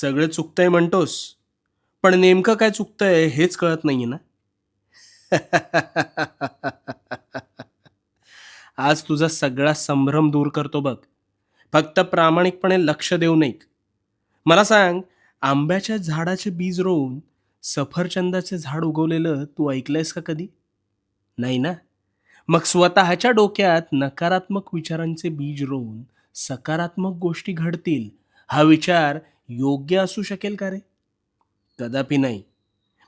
सगळं चुकतंय म्हणतोस. पण नेमकं काय चुकतंय हेच कळत नाही ना. आज तुझा सगळा संभ्रम दूर करतो बघ. फक्त प्रामाणिकपणे लक्ष देऊ नये. मला सांग आंब्याच्या झाडाचे बीज रोवून सफरचंदाचे झाड उगवलेलं तू ऐकलंयस का कधी? नाही ना? मग स्वतःच्या डोक्यात नकारात्मक विचारांचे बीज रोवून सकारात्मक गोष्टी घडतील. हा विचार योग्य असू शकेल का रे? कदापि नाही.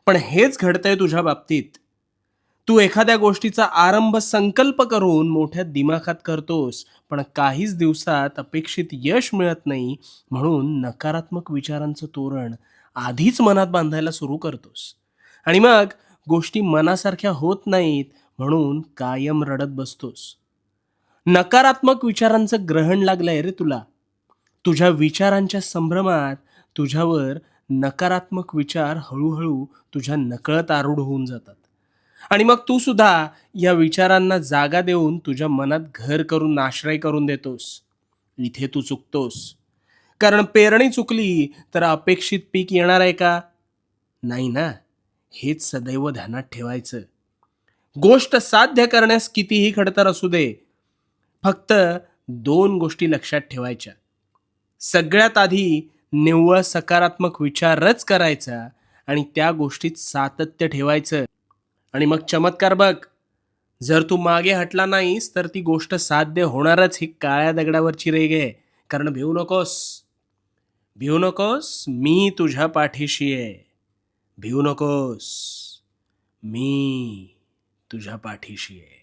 पण हेच घडतंय तुझ्या बाबतीत. तू एखाद्या गोष्टीचा आरंभ संकल्प करून मोठ्या दिमाखात करतोस पण काहीच दिवसात अपेक्षित यश मिळत नाही म्हणून नकारात्मक विचारांचं तोरण आधीच मनात बांधायला सुरू करतोस. आणि मग गोष्टी मनासारख्या होत नाहीत म्हणून कायम रडत बसतोस. नकारात्मक विचारांचं ग्रहण लागलंय रे तुला. तुझ्या विचारांच्या संभ्रमात तुझ्यावर नकारात्मक विचार हळूहळू तुझ्या नकळत आरूढ होऊन जातात. आणि मग तू सुद्धा या विचारांना जागा देऊन तुझ्या मनात घर करून आश्रय करून देतोस. इथे तू चुकतोस. कारण पेरणी चुकली तर अपेक्षित पीक येणार आहे का? नाही ना. हेच सदैव ध्यानात ठेवायचं. गोष्ट साध्य करण्यास कितीही खडतर असू दे. फक्त दोन गोष्टी लक्षात ठेवायच्या. सगळ्यात आधी निव्वळ सकारात्मक विचारच करायचा आणि त्या गोष्टीत सातत्य ठेवायचं. आणि मग चमत्कार बघ. जर तू मागे हटला नाहीस तर ती गोष्ट साध्य होणारच ही काळ्या दगडावरची रेग आहे. कारण भिवू नकोस. भिवू नकोस मी तुझ्या पाठीशी आहे. भिवू नकोस. मी तुझ्या पाठीशी आहे.